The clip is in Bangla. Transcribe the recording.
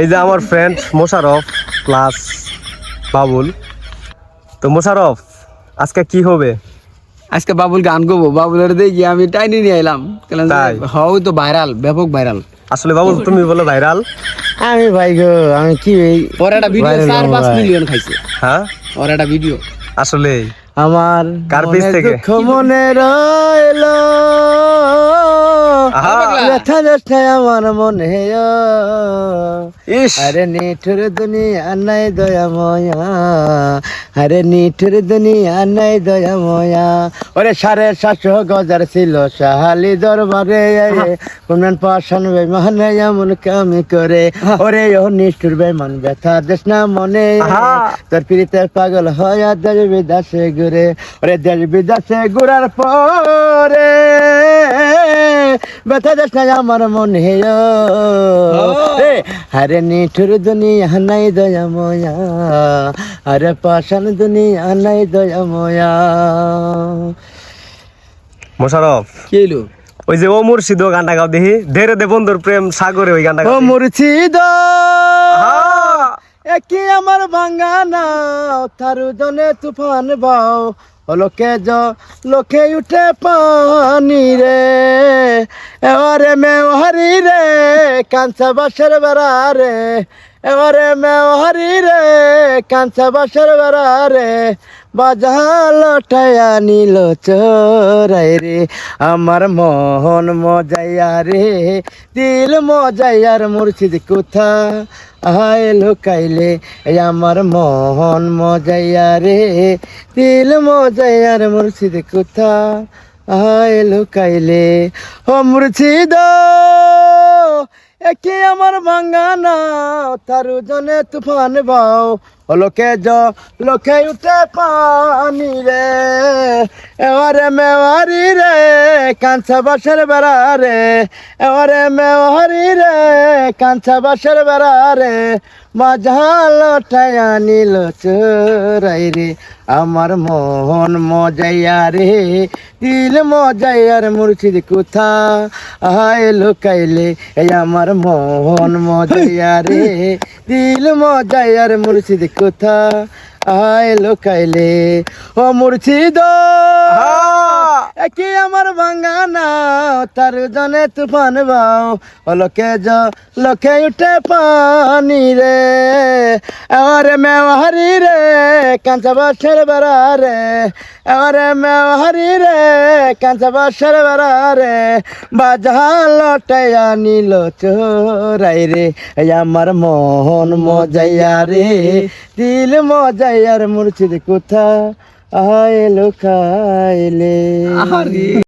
এই যে আমার ফ্রেন্ড মোশারফ প্লাস বাবুল। তো মোশারফ আজকে কি হবে? আজকে বাবুল গান গাবো বাবুলের দেখি আমি টাইনি নিয়ে এলাম কেন তাই? হও তো ভাইরাল ব্যাপক ভাইরাল আসলে বাবুল তুমি বলো ভাইরাল আমি ভাই গো আমি কি ওর একটা ভিডিও Viral চার পাঁচ হব ভাই। মিলিয়ন খাইছে। হ্যাঁ? ওর একটা ভিডিও আসলে? আমার কার পিছ থেকে? মনে রইল। আহা। ব্যথা ব্যথায় আমার মনে আরে নিঠুর দুনিয়া নাই দয়া ময়া। আরে নিঠুর দুনিয়া নাই দয়া ময়া। ওরে সাড়ে সাতশো গজার ছিল সাহালি দরবারে। কোনমান পাশান বেমানে এমন কামি করে। ওরে ও নিষ্ঠুর বেমান ব্যথা দেশ না মনে। তোর পিড়িতে পাগল হয়া দেশ বিদাসে ঘুরে। ওরে দেশ বিদাসে ঘুরার পরে ব্যথা দেশ না আমার মনে রে আরে নিঠুর দুনিয়া নাই দয়া ময়া। আরে পাশান দুনিয়া নাই দয়া ময়া। মোশারফ কি এলো ওই যে ও মুর্শিদ ও গানটা গাও দেখি। ধীরে দে বন্ধুর প্রেম সাগরে ওই গানটা ও আহা! একই আমার বাঙ্গানা থারু জনে তুফান বাও। লোকে জ লোকে উঠে পানি রে। এবারে মেওহারি রে কাঞ্চা বাসের বেড়া রে। এবারে মেওহারি রে কাঞ্চা বাসের বেড়া রে। বাজাল লটায়া নিল চোরাই রে। আমার মন মজাইয়া রে। দিল মজাইয়ার মুর্শিদ কোথা? আয় লুকাইলে আমার মন মজাইয়া রে। দিল মজাইয়ার মুর্শিদ কোথা? আয় লুকাইলে ও মুর্শিদ। একে আমার বাঙ্গানা তারু জনে তুফান বাও। লোকে জ লোকে উঠে পানি রে এবারে মেওয়ারি রে কাঞ্চা বাসের বেড়া রে এবারে মেওয়ারি রে কাঞ্চা বাসের বেড়া রে মাঝাল টায়া নিল চোরাই রে আমার মোহন মজাইয়া রে দিল মজাইয়ার মুর্শিদ কোথা? আয় লুকাইলে এই আমার মোহন মজাইয়া রে দিল মজাইয়ার মুর্শিদ কোথা আয় লোকাইলে ও মুর্শিদ! একে আমার বাঙ্গানা তার জনে তুফান বাও। ও লোকে জ লোকে উঠে পানি রে। এবারে মেওয়ারি রে, কাঁচা বাসের বেড়া রে। এবারে মেওয়ারি রে, কাঁচা বাসের বেড়া রে। বাজাল টাইয়া নিল চোরাই রে। আমার মোহন মজাইয়া রে দিল মজাইয়ার মুর্শিদ কোথা আয় লোকাইলে